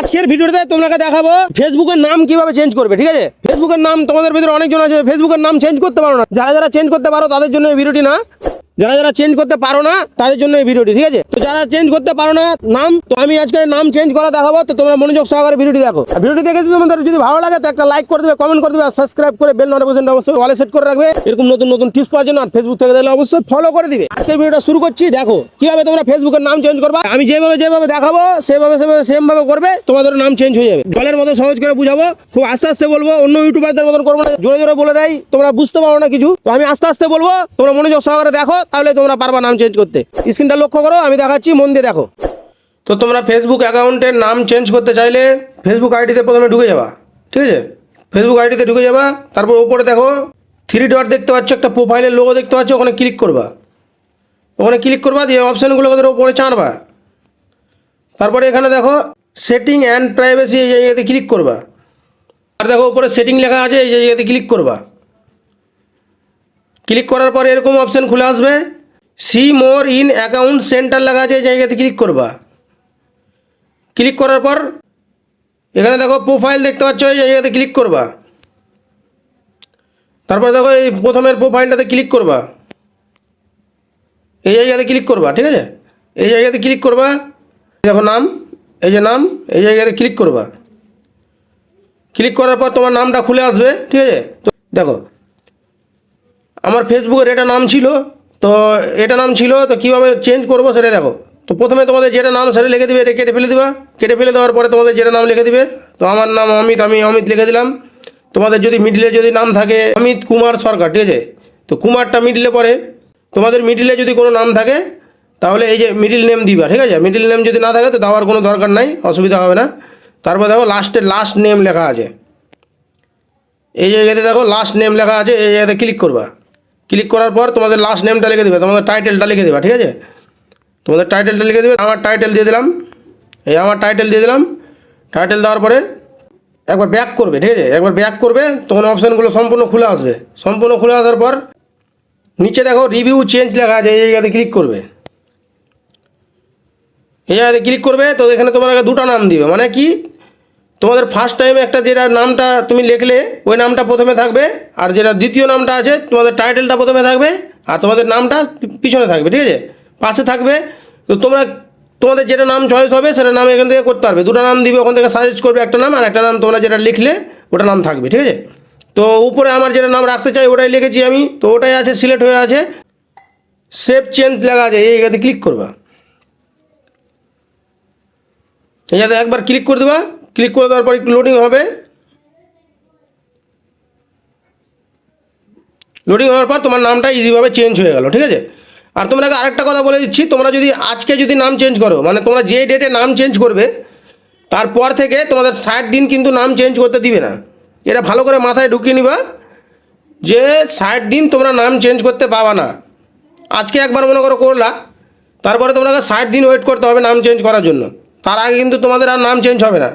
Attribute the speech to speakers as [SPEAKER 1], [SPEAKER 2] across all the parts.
[SPEAKER 1] আজকের ভিডিওতে তোমাকে দেখাবো ফেসবুকের নাম কীভাবে চেঞ্জ করবে, ঠিক আছে? ফেসবুকের নাম তোমাদের ভিতরে অনেকজন আছে ফেসবুকের নাম চেঞ্জ করতে পারো না। যারা যারা চেঞ্জ করতে পারো, তাদের জন্য ভিডিওটি না। যারা যারা চেঞ্জ করতে পারো না, তাদের জন্য এই ভিডিওটি, ঠিক আছে? তো যারা চেঞ্জ করতে পারো না, নাম, তো আমি আজকে নাম চেঞ্জ করা দেখাবো, তো তোমরা মনোযোগ সহকারে ভিডিওটি দেখো। ভিডিওটি দেখে তোমাদের যদি ভালো লাগে, তো একটা লাইক করে দেবে কমেন্ট করে দেবে, আর সাবস্ক্রাইব করে বেল নোটিফিকেশন অবশ্যই ওয়ালে সেট করে রাখবে। এরকম নতুন নতুন টিপস পাওয়ার জন্য আর ফেসবুক থেকে দেখলে অবশ্যই ফলো করে দিবে। আজকের ভিডিওটা শুরু করছি, দেখো, কীভাবে তোমরা ফেসবুকের নাম চেঞ্জ করবা, আমি যেভাবে যেভাবে দেখাবো, সেভাবে সেভাবে সেম ভাবে করবে, তোমাদের নাম চেঞ্জ হয়ে যাবে। জলের মতো সহজ করে বুঝাবো, খুব আস্তে আস্তে বলব, অন্য ইউটিউবারদের মতন করব না, জোরে জোরে বলে দেয়, তোমরা বুঝতে পারো না কিছু, তো আমি আস্তে আস্তে বলব, তোমরা মনোযোগ সহকারে দেখো তাহলে তোমরা পারবা নাম চেঞ্জ করতে। স্ক্রিনটা লক্ষ্য করো, আমি দেখাচ্ছি মন দিয়ে দেখো। তো তোমরা ফেসবুক অ্যাকাউন্টের নাম চেঞ্জ করতে চাইলে ফেসবুক আইডিতে প্রথমে ঢুকে যাবা, ঠিক আছে? ফেসবুক আইডিতে ঢুকে যাবা, তারপর ওপরে দেখো থ্রি ডট দেখতে পাচ্ছ, একটা প্রোফাইলের লোগো দেখতে পাচ্ছ, ওখানে ক্লিক করবা। ওখানে ক্লিক করবা, দিয়ে অপশানগুলো ওদের ওপরে চাঁড়বা। তারপরে এখানে দেখো সেটিং অ্যান্ড প্রাইভেসি এই জায়গাতে ক্লিক করবা। আর দেখো উপরে সেটিং লেখা আছে, এই জায়গাতে ক্লিক করবা। ক্লিক করার পর এরকম অপশান খুলে আসবে। See more in account centre লেখা আছে জায়গাতে ক্লিক করবা। ক্লিক করার পর এখানে দেখো প্রোফাইল দেখতে পাচ্ছ, এই জায়গাতে ক্লিক করবা। তারপর দেখো এই প্রথমের প্রোফাইলটাতে ক্লিক করবা। এই জায়গাতে ক্লিক করবা, ঠিক আছে? এই জায়গাতে ক্লিক করবা। দেখো নাম, এই যে নাম, এই জায়গাতে ক্লিক করবা। ক্লিক করার পর তোমার নামটা খুলে আসবে, ঠিক আছে? দেখো আমার ফেসবুকের এটা নাম ছিল, তো এটা নাম ছিল, তো কীভাবে চেঞ্জ করব সেটা দেখো। তো প্রথমে তোমাদের যেটা নাম সেটা লিখে দিবে, এটা কেটে ফেলে দিবা। কেটে ফেলে দেওয়ার পরে তোমাদের যেটা নাম লিখে দিবে, তো আমার নাম অমিত, আমি অমিত লিখে দিলাম। তোমাদের যদি মিডিলে যদি নাম থাকে অমিত কুমার সরকার, ঠিক আছে? তো কুমারটা মিডিলে পরে তোমাদের মিডিলে যদি কোনো নাম থাকে, তাহলে এই যে মিডিল নেম দিবা, ঠিক আছে? মিডিল নেম যদি না থাকে, তো দেওয়ার কোনো দরকার নাই, অসুবিধা হবে না। তারপর দেখো লাস্টে লাস্ট নেম লেখা আছে। এই জায়গাতে দেখো লাস্ট নেম লেখা আছে, এই জায়গাতে ক্লিক করবা। ক্লিক করার পর তোমাদের লাস্ট নেমটা লিখে দেবে, তোমাদের টাইটেলটা লিখে দেবে, ঠিক আছে? তোমাদের টাইটেলটা লিখে দেবে, আমার টাইটেল দিয়ে দিলাম। এই আমার টাইটেল দিয়ে দিলাম। টাইটেল দেওয়ার পরে একবার ব্যাক করবে, ঠিক আছে? একবার ব্যাক করবে, তখন অপশানগুলো সম্পূর্ণ খুলে আসবে। সম্পূর্ণ খুলে আসার পর নিচে দেখো রিভিউ চেঞ্জ লেখা আছে, এই জায়গাতে ক্লিক করবে। এই জায়গাতে ক্লিক করবে, তো এখানে তোমাকে দুটো নাম দিবে মানে কি? তোমাদের ফার্স্ট টাইম একটা যেটা নামটা তুমি লিখলে, ওই নামটা প্রথমে থাকবে, আর যেটা দ্বিতীয় নামটা আছে, তোমাদের টাইটেলটা প্রথমে থাকবে, আর তোমাদের নামটা পিছনে থাকবে, ঠিক আছে? পাশে থাকবে, তো তোমরা, তোমাদের যেটা নাম চয়েস হবে, সেটা নাম এখান থেকে করতে পারবে। দুটো নাম দিবে, ওখান থেকে সাজেস্ট করবে একটা নাম, আর একটা নাম তোমরা যেটা লিখলে, ওটা নাম থাকবে, ঠিক আছে? তো উপরে আমার যেটা নাম রাখতে চাই, ওটাই লিখেছি আমি, তো ওটাই আছে সিলেক্ট হয়ে আছে। সেভ চেঞ্জ লেখা আছে, এই জায়গাতে ক্লিক করবা। এই যাতে একবার ক্লিক করে দেবা। ক্লিক করে দেওয়ার পর একটু লোডিং হবে। লোডিং হওয়ার পর তোমার নামটা ইজিভাবে চেঞ্জ হয়ে গেল, ঠিক আছে? আর তোমাকে আরেকটা কথা বলে দিচ্ছি, তোমরা যদি আজকে যদি নাম চেঞ্জ করো মানে তোমরা যে ডেটে নাম চেঞ্জ করবে, তারপর থেকে তোমাদের ষাট দিন কিন্তু নাম চেঞ্জ করতে দিবে না। এটা ভালো করে মাথায় ঢুকিয়ে নিবা যে ষাট দিন তোমরা নাম চেঞ্জ করতে পাবা না। আজকে একবার মনে করো করলা, তারপরে তোমাকে ষাট দিন ওয়েট করতে হবে নাম চেঞ্জ করার জন্য। তার আগে কিন্তু তোমাদের আর নাম চেঞ্জ হবে না।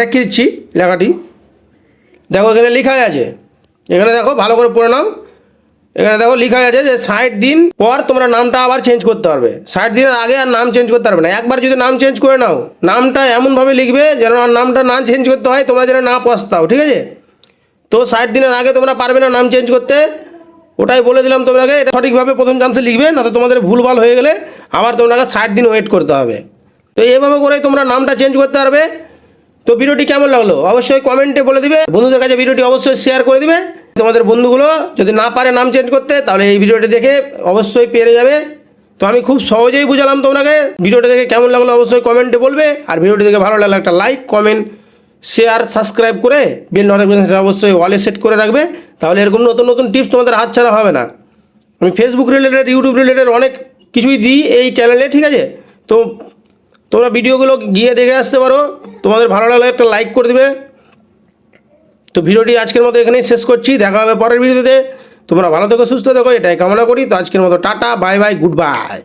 [SPEAKER 1] দেখিয়ে দিচ্ছি লেখাটি। দেখো এখানে লেখাই আছে। এখানে দেখো ভালো করে পড়ে নাও। এখানে দেখো লেখা আছে যে ষাট দিন পর তোমরা নামটা আবার চেঞ্জ করতে পারবে। ষাট দিনের আগে আর নাম চেঞ্জ করতে পারবে না। একবার যদি নাম চেঞ্জ করে নাও, নামটা এমনভাবে লিখবে যেন আর নামটা না চেঞ্জ করতে হয়, তোমরা যেন না পস্তাও, ঠিক আছে? তো ষাট দিনের আগে তোমরা পারবে না নাম চেঞ্জ করতে। ওটাই বলে দিলাম তোমাকে এটা সঠিকভাবে প্রথম চান্সে লিখবে না তো তোমাদের ভুলভাল হয়ে গেলে আবার তোমাকে ষাট দিন ওয়েট করতে হবে। তো এইভাবে করেই তোমরা নামটা চেঞ্জ করতে পারবে। তো ভিডিওটি কেমন লাগল? অবশ্যই কমেন্টে বলে দিবে। বন্ধুদের কাছে ভিডিওটি অবশ্যই শেয়ার করে দিবে। তোমাদের বন্ধুগুলো যদি না পারে নাম চেঞ্জ করতে, তাহলে এই ভিডিওটি দেখে অবশ্যই পেরে যাবে। তো আমি খুব সহজেই বুঝালাম তোমাকে। ভিডিওটি দেখে কেমন লাগল অবশ্যই কমেন্টে বলবে। আর ভিডিওটি দেখে ভালো লাগলে একটা লাইক কমেন্ট শেয়ার সাবস্ক্রাইব করে বেল নোটিফিকেশন অবশ্যই ওয়ালে সেট করে রাখবে। তাহলে এরকম নতুন নতুন টিপস তোমাদের হাত ছাড়া হবে না। আমি ফেসবুক রিলেটেড ইউটিউব রিলেটেড অনেক কিছুই দিই এই চ্যানেলে ঠিক আছে? তো তোমরা ভিডিওগুলো গিয়ে দেখে আসতে পারো। তোমাদের ভালো লাগলে একটা লাইক করে দেবে। তো ভিডিওটি আজকের মতো এখানেই শেষ করছি। দেখা হবে পরের ভিডিওতে। তোমরা ভালো থেকো, সুস্থ থেকো, এটাই কামনা করি। তো আজকের মতো tata bye bye good bye